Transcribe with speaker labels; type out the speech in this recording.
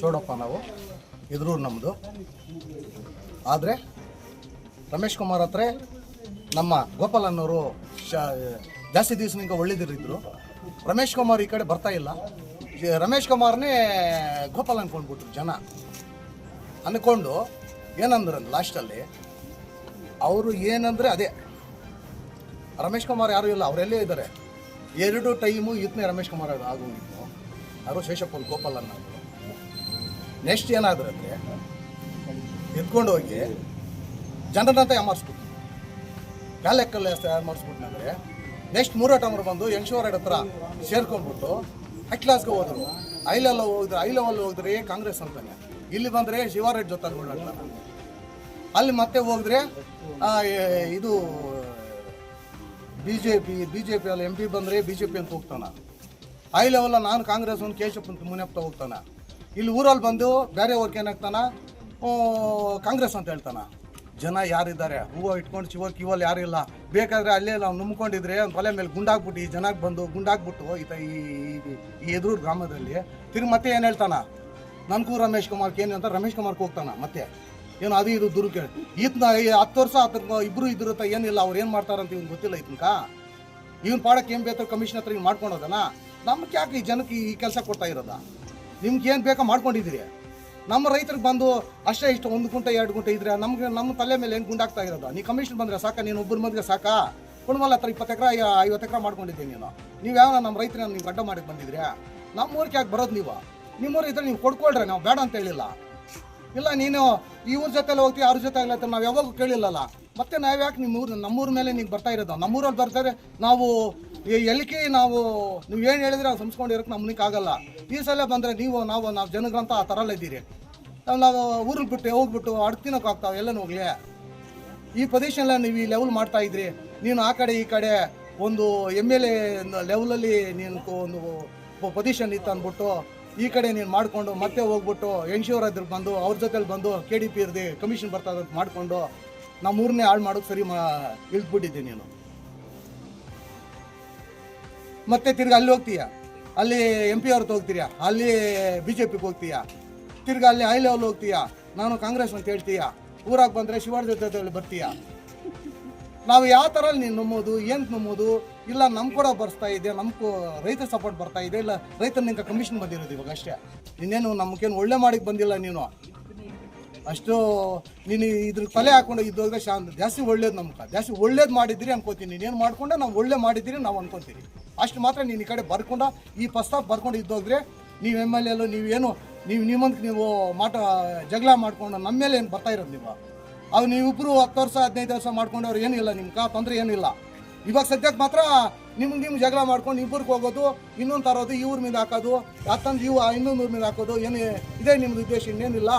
Speaker 1: ಚೋಡಪ್ಪ ನಾವು ಇದ್ರೂ ನಮ್ಮದು ಆದರೆ ರಮೇಶ್ ಕುಮಾರ್ ಹತ್ರ ನಮ್ಮ ಗೋಪಾಲ್ ಅನ್ನೋರು ಶ, ಜಾಸ್ತಿ ದಿವಸನಿಂದ ಒಳ್ಳೇದಿರಿದ್ರು ರಮೇಶ್ ಕುಮಾರ್ ಈ ಕಡೆ ಬರ್ತಾ ಇಲ್ಲ. ರಮೇಶ್ ಕುಮಾರ್ನೇ ಗೋಪಾಲ್ ಅನ್ಕೊಂಡ್ಬಿಟ್ರು ಜನ. ಅಂದ್ಕೊಂಡು ಏನಂದ್ರೆ ಲಾಸ್ಟಲ್ಲಿ, ಅವರು ಏನಂದರೆ ಅದೇ. ರಮೇಶ್ ಕುಮಾರ್ ಯಾರು ಇಲ್ಲ, ಅವರೆಲ್ಲೇ ಇದ್ದಾರೆ. ಎರಡು ಟೈಮು ಈತನೇ ರಮೇಶ್ ಕುಮಾರ್ ಆಗೋಗಿತ್ತು. ಯಾರು ಶೇಷಪ್ಪ ಗೋಪಾಲ್ ಅನ್ನೋದು ನೆಕ್ಸ್ಟ್ ಏನಾದ್ರೆ ಅಂದರೆ ಎತ್ಕೊಂಡು ಹೋಗಿ ಜನರಂತ ಯಾಮಾರಿಸ್ಬಿಟ್ಟು ಕಾಲೆಕ್ಕಲ್ಲಿ ಯಾಮಾರಿಸ್ಬಿಟ್ನಂದ್ರೆ ನೆಕ್ಸ್ಟ್ ಮೂರೇ ಟಮರ್ ಬಂದು ಯಂಗ್ಶೋರಡ್ ಹತ್ರ ಸೇರ್ಕೊಂಡ್ಬಿಟ್ಟು ಹೈ ಕ್ಲಾಸ್ಗೆ ಹೋದ್ರು. ಐ ಲೆವೆಲ್ ಹೋಗಿದ್ರೆ ಐ ಲೆವೆಲ್ ಹೋಗಿದ್ರೆ, ಕಾಂಗ್ರೆಸ್ ಅಂತಾನೆ. ಇಲ್ಲಿ ಬಂದರೆ ಶಿವಾರೆಡ್ ಜೊತೆ ಅನ್ಕೊಂಡ್ಬಿಡ್ತಾನೆ ಅಲ್ಲಿ ಮತ್ತೆ ಹೋದ್ರೆ ಇದು B J P B J P ಅಲ್ಲಿ ಎಂ ಪಿ ಬಂದರೆ ಬಿ ಜೆ ಪಿ ಅಂತ ಹೋಗ್ತಾನ. ಐ ಲೆವೆಲ್ ನಾನು ಕಾಂಗ್ರೆಸ್ ಒಂದು ಕೇಶಪ್ ಅಂತ ಮುನಿಯಪ್ಪ ಹೋಗ್ತಾನ. ಇಲ್ಲಿ ಊರಲ್ಲಿ ಬಂದು ಬೇರೆ ಅವ್ರಿಗೆ ಏನಾಗ್ತಾನ ಕಾಂಗ್ರೆಸ್ ಅಂತ ಹೇಳ್ತಾನ. ಜನ ಯಾರಿದ್ದಾರೆ? ಹೂವು ಇಟ್ಕೊಂಡು ಚಿವ ಯಾರು ಇಲ್ಲ. ಬೇಕಾದ್ರೆ ಅಲ್ಲೇ ನಾವು ನುಮ್ಕೊಂಡಿದ್ರೆ ಒಂದು ಕೊಲೆ ಮೇಲೆ ಗುಂಡಾಗ್ಬಿಟ್ಟು ಈ ಜನಕ್ಕೆ ಬಂದು ಗುಂಡಾಗ್ಬಿಟ್ಟು ಈತ ಈ, ಈ- ಎದುರು ಗ್ರಾಮದಲ್ಲಿ ತಿರ್ಗಿ ಮತ್ತೆ ಏನು ಹೇಳ್ತಾನ? ನನಗೂ ರಮೇಶ್ ಕುಮಾರ್ಗೆ ಏನು ಅಂತ ರಮೇಶ್ ಕುಮಾರ್ಗೆ ಹೋಗ್ತಾನ ಮತ್ತೆ. ಏನು ಅದು ಇದು ದುರು ಕೇಳಿ. ಈತನ ಹತ್ತು ವರ್ಷ ಆತ ಇಬ್ಬರು ಇದ್ರ ಏನಿಲ್ಲ, ಅವ್ರು ಏನು ಮಾಡ್ತಾರಂತ ಇವ್ನು ಗೊತ್ತಿಲ್ಲ ಇತ್ನಕ ಇವ್ನು ಪಾಡಕ್ಕೆ ಏನು ಬೇಕಾದ್ರೆ ಕಮಿಷನ್ ಹತ್ರ ಇವ್ನು ಮಾಡ್ಕೊಂಡೋದನ ನಮ್ಗೆ ಯಾಕೆ ಈ ಜನಕ್ಕೆ ಈ ಕೆಲಸ ಕೊಡ್ತಾ ಇರೋದ? ನಿಮ್ಗೆ ಏನು ಬೇಕೋ ಮಾಡ್ಕೊಂಡಿದ್ದೀರಿ? ನಮ್ಮ ರೈತರಿಗೆ ಬಂದು ಅಷ್ಟೇ ಇಷ್ಟು ಒಂದು ಗುಂಟೆ, ಎರಡು ಗುಂಟೆ ಇದ್ರೆ ನಮ್ಗೆ ನಮ್ಮ ತಲೆ ಮೇಲೆ ಏನು ಗುಂಡಾಗ್ತಾ ಇರೋದು? ನೀ ಕಮಿಷನ್ ಬಂದರೆ ಸಾಕ? ನೀನು ಒಬ್ಬರ ಮದ್ಗೆ ಸಾಕಾ? ಕುಣಮಲ್ಲ ಹತ್ರ ಇಪ್ಪತ್ತು ಎಕರೆ ಐವತ್ತು ಎಕರೆ ಮಾಡ್ಕೊಂಡಿದ್ದೀನಿ ನೀನು. ನೀವು ಯಾವ ನಮ್ಮ ರೈತರನ್ನ ನೀವು ಗಡ್ಡ ಮಾಡಕ್ಕೆ ಬಂದಿದ್ರಿ? ನಮ್ಮ ಊರಿಗೆ ಯಾಕೆ ಬರೋದು ನೀವು? ನಿಮ್ಮೂರು ಇದ್ರೆ ನೀವು ಕೊಡ್ಕೊಳ್ರೆ, ನಾವು ಬೇಡ ಅಂತ ಹೇಳಿಲ್ಲ. ಇಲ್ಲ, ನೀನು ಇವ್ರ ಜೊತೆಲಿ ಹೋಗ್ತೀವಿ ಅವ್ರ ಜೊತೆ ಆಗ್ಲತ್ತ ನಾವು ಯಾವಾಗೂ ಕೇಳಿಲ್ಲಲ್ಲ. ಮತ್ತೆ ನಾವು ಯಾಕೆ ನಿಮ್ಮ ಊರು ನಮ್ಮೂರ ಮೇಲೆ ನೀವು ಬರ್ತಾ ಇರೋದು? ನಮ್ಮೂರಲ್ಲಿ ಬರ್ತಾರೆ, ನಾವು ಎಲ್ಕಿ ನಾವು ನೀವು ಏನು ಹೇಳಿದ್ರೆ ಅದು ಸಂಸ್ಕೊಂಡಿರೋಕೆ ನಮ್ಮನಿಗೆ ಆಗಲ್ಲ. ಈ ಸಲ ಬಂದರೆ ನೀವು, ನಾವು ನಾವು ಜನಗಳಂತ ಆ ಥರ ಇದ್ದೀರಿ. ನಾವು ಊರಲ್ಲಿ ಬಿಟ್ಟು ಹೋಗ್ಬಿಟ್ಟು ಅಡ್ತಿನಕ್ಕೆ ಆಗ್ತಾವೆ ಎಲ್ಲನೂ ಹೋಗ್ಲಿ. ಈ ಪೊಸಿಷನ್ ನೀವು ಈ ಲೆವೆಲ್ ಮಾಡ್ತಾ ಇದ್ರಿ. ನೀನು ಆ ಕಡೆ ಈ ಕಡೆ ಒಂದು ಎಂ ಎಲ್ ಎ ಲೆವೆಲಲ್ಲಿ ನೀನು ಒಂದು ಪೊಸಿಷನ್ ಇತ್ತು ಅಂದ್ಬಿಟ್ಟು ಈ ಕಡೆ ನೀನು ಮಾಡಿಕೊಂಡು ಮತ್ತೆ ಹೋಗ್ಬಿಟ್ಟು ಎನ್ ಎನ್ಶೂರ್ ಅದ್ರ ಬಂದು ಅವ್ರ ಜೊತೆಲಿ ಬಂದು ಕೆ ಡಿ ಪಿ ಇರ್ದು ಕಮಿಷನ್ ಬರ್ತಾ ಮಾಡಿಕೊಂಡು ನಮ್ಮ ಊರನ್ನೇ ಹಾಳು ಮಾಡೋದು ಸರಿ ಮಾ ಇಳ್ದ್ಬಿಟ್ಟಿದ್ದೆ ನೀನು. ಮತ್ತೆ ತಿರ್ಗಿ ಅಲ್ಲಿ ಹೋಗ್ತೀಯ? ಅಲ್ಲಿ ಎಂ ಪಿ ಅವ್ರದ್ದು ಹೋಗ್ತೀಯ? ಅಲ್ಲಿ ಬಿ ಜೆ ಪಿಗೆ ಹೋಗ್ತೀಯ? ತಿರ್ಗಿ ಅಲ್ಲಿ ಹೈ ಲೆವೆಲ್ ಹೋಗ್ತೀಯ? ನಾನು ಕಾಂಗ್ರೆಸ್ ಅಂತ ಹೇಳ್ತೀಯ? ಊರಾಗ ಬಂದರೆ ಶಿವಾರ್ಜಿ ಜೊತೆ ಬರ್ತೀಯ? ನಾವು ಯಾವ ಥರ ನೀನು ನಂಬೋದು ಏನು ನಂಬೋದು ಇಲ್ಲ ನಮ್ಮ ಕೂಡ ಬರ್ತಾ ಇದೆ ನಮ್ಗೂ ರೈತ ಸಪೋರ್ಟ್ ಬರ್ತಾ ಇದೆ ಇಲ್ಲ ರೈತನ ನಿಂಗೆ ಕಮಿಷನ್ ಬಂದಿರೋದು ಇವಾಗ ಅಷ್ಟೇ. ಇನ್ನೇನು ನಮಗೇನು ಒಳ್ಳೆ ಮಾಡಿಕ್ ಬಂದಿಲ್ಲ ನೀನು. ಅಷ್ಟು ನೀನು ಇದ್ರ ತಲೆ ಹಾಕೊಂಡು ಇದ್ದೋದ್ರೆ ಶಾಂತ ಜಾಸ್ತಿ ಒಳ್ಳೇದು ನಮ್ಗೆ ಜಾಸ್ತಿ ಒಳ್ಳೇದು ಮಾಡಿದ್ರಿ ಅನ್ಕೋತೀನಿ. ಏನು ಮಾಡ್ಕೊಂಡೆ ನಾವು ಒಳ್ಳೆ ಮಾಡಿದ್ದೀರಿ ನಾವು ಅನ್ಕೊಂತೀವಿ ಅಷ್ಟು ಮಾತ್ರ ನೀನು ಈ ಕಡೆ ಬರ್ಕೊಂಡ, ಈ ಪ್ರಸ್ತಾಪ ಬರ್ಕೊಂಡು ಇದ್ದೋದ್ರೆ ನೀವು ಎಂ ಎಲ್ ಎಲ್ಲು ನೀವೇನು ನೀವು ನಿಮ್ಮಂತ ನೀವು ಮಾಟ, ಜಗಳ ಮಾಡ್ಕೊಂಡು ನಮ್ಮ ಮೇಲೆ ಏನು ಬರ್ತಾ ಇರೋದು ನೀವು? ಅವು ನೀವಿಬ್ಬರು ಹತ್ತು ವರ್ಷ, ಹದಿನೈದು ವರ್ಷ ಮಾಡ್ಕೊಂಡವ್ರು ಏನಿಲ್ಲ ನಿಮ್ಗೆ ತೊಂದರೆ ಏನಿಲ್ಲ. ಇವಾಗ ಸದ್ಯಕ್ಕೆ ಮಾತ್ರ ನಿಮ್ಗೆ ನಿಮ್ಮ ಜಗಳ ಮಾಡ್ಕೊಂಡು ಇಬ್ಬರಿಗೆ ಹೋಗೋದು, ಇನ್ನೊಂದು ತರೋದು, ಇವ್ರ ಮೇಲೆ ಹಾಕೋದು ಅತ್ತಂದು ಇವು ಇನ್ನೊಂದು ಮೇಲೆ ಹಾಕೋದು, ಏನು, ಇದೇ ನಿಮ್ದು ಉದ್ದೇಶ, ಇನ್ನೇನಿಲ್ಲ.